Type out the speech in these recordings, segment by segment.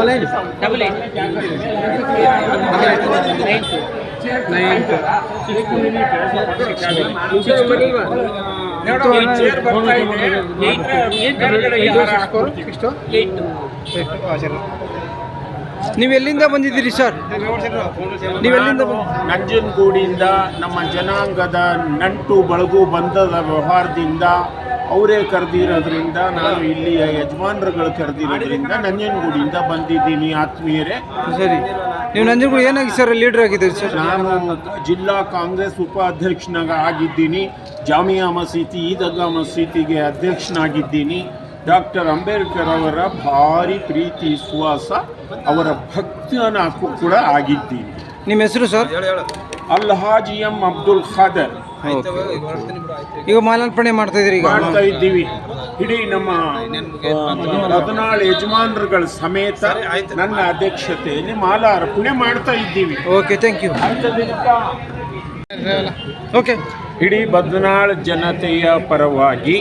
Double ಏನು double eight ನೀವು ಎಲ್ಲಿಂದ ಬಂದಿದ್ದೀರಿ ಸರ್? ನೀವೆಲ್ಲಿಂದ ನಂಜನಗೂಡಿಂದ ನಮ್ಮ ಜನಾಂಗದ ನಂಟು ಬಳಗು ಬಂದದ ವ್ಯವಹಾರದಿಂದ ಅವರೇ ಕರೆದಿರೋದ್ರಿಂದ ನಾನು ಇಲ್ಲಿ ಯಜಮಾನರುಗಳು ಕರೆದಿರೋದ್ರಿಂದ ನಂಜನಗೂಡಿಯಿಂದ ಬಂದಿದ್ದೀನಿ ಆತ್ಮೀಯರೇ. ಸರಿ. ನೀವು ನಂಜನಗೂಡು ಏನಾಗಿ ಸರ್ ಲೀಡರ್ ಆಗಿದ್ದೀರಿ ಸರ್? ನಾನು ಜಿಲ್ಲಾ ಕಾಂಗ್ರೆಸ್ ಉಪಾಧ್ಯಕ್ಷನಾಗ ಆಗಿದ್ದೀನಿ. ಜಾಮಿಯಾ ಮಸೀದಿ ಈದಗಾ ಮಸೀದಿಗೆ ಅಧ್ಯಕ್ಷನಾಗಿದ್ದೀನಿ. ಡಾಕ್ಟರ್ ಅಂಬೇಡ್ಕರ್ ಅವರ ಭಾರಿ ಪ್ರೀತಿ ವಿಶ್ವಾಸ ಅವರ ಭಕ್ತನ ಕೂಡ ಆಗಿದ್ದೀನಿ. ನಿಮ್ಮ ಹೆಸರು ಸರ್? ಅಲ್ಹಾಜಿ ಎಂ ಅಬ್ದುಲ್ ಖಾದರ್. ಈಗ ಮಾಲಾರ್ಪಣೆ ಮಾಡ್ತಾ ಇದ್ರಿ ಈಗ. ಮಾಡ್ತಾ ಇದ್ದೀವಿ. ಇಡೀ ನಮ್ಮ ಹದಿನಾಳು ಯಜಮಾನರುಗಳ ಸಮೇತ ನನ್ನ ಅಧ್ಯಕ್ಷತೆಯಲ್ಲಿ ಮಾಲಾರ್ಪಣೆ ಮಾಡ್ತಾ ಇದ್ದೀವಿ. ಓಕೆ ಥ್ಯಾಂಕ್ ಯು ಓಕೆ ಇಡೀ ಬದನಾಳ್ ಜನತೆಯ ಪರವಾಗಿ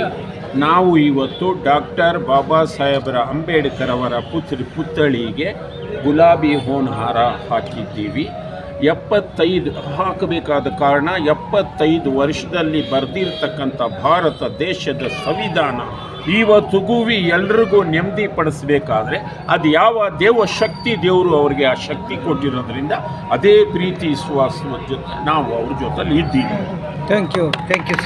ನಾವು ಇವತ್ತು ಡಾಕ್ಟರ್ ಬಾಬಾ ಸಾಹೇಬರ ಅಂಬೇಡ್ಕರ್ ಅವರ ಪುತ್ರಿ ಪುತ್ಥಳಿಗೆ ಗುಲಾಬಿ ಹೋನಹಾರ ಹಾಕಿದ್ದೀವಿ. ಎಪ್ಪತ್ತೈದು ಹಾಕಬೇಕಾದ ಕಾರಣ ಎಪ್ಪತ್ತೈದು ವರ್ಷದಲ್ಲಿ ಬರೆದಿರ್ತಕ್ಕಂಥ ಭಾರತ ದೇಶದ ಸಂವಿಧಾನ ಇವತ್ತುಗುವಿ ಎಲ್ರಿಗೂ ನೆಮ್ಮದಿ ಪಡಿಸ್ಬೇಕಾದ್ರೆ ಅದು ಯಾವ ದೇವ ಶಕ್ತಿ ದೇವರು ಅವರಿಗೆ ಆ ಶಕ್ತಿ ಕೊಟ್ಟಿರೋದ್ರಿಂದ ಅದೇ ಪ್ರೀತಿ, ವಿಶ್ವಾಸದ ಜೊತೆ ನಾವು ಅವ್ರ ಜೊತೆಲಿ ಇದ್ದೀವಿ. Thank you thank you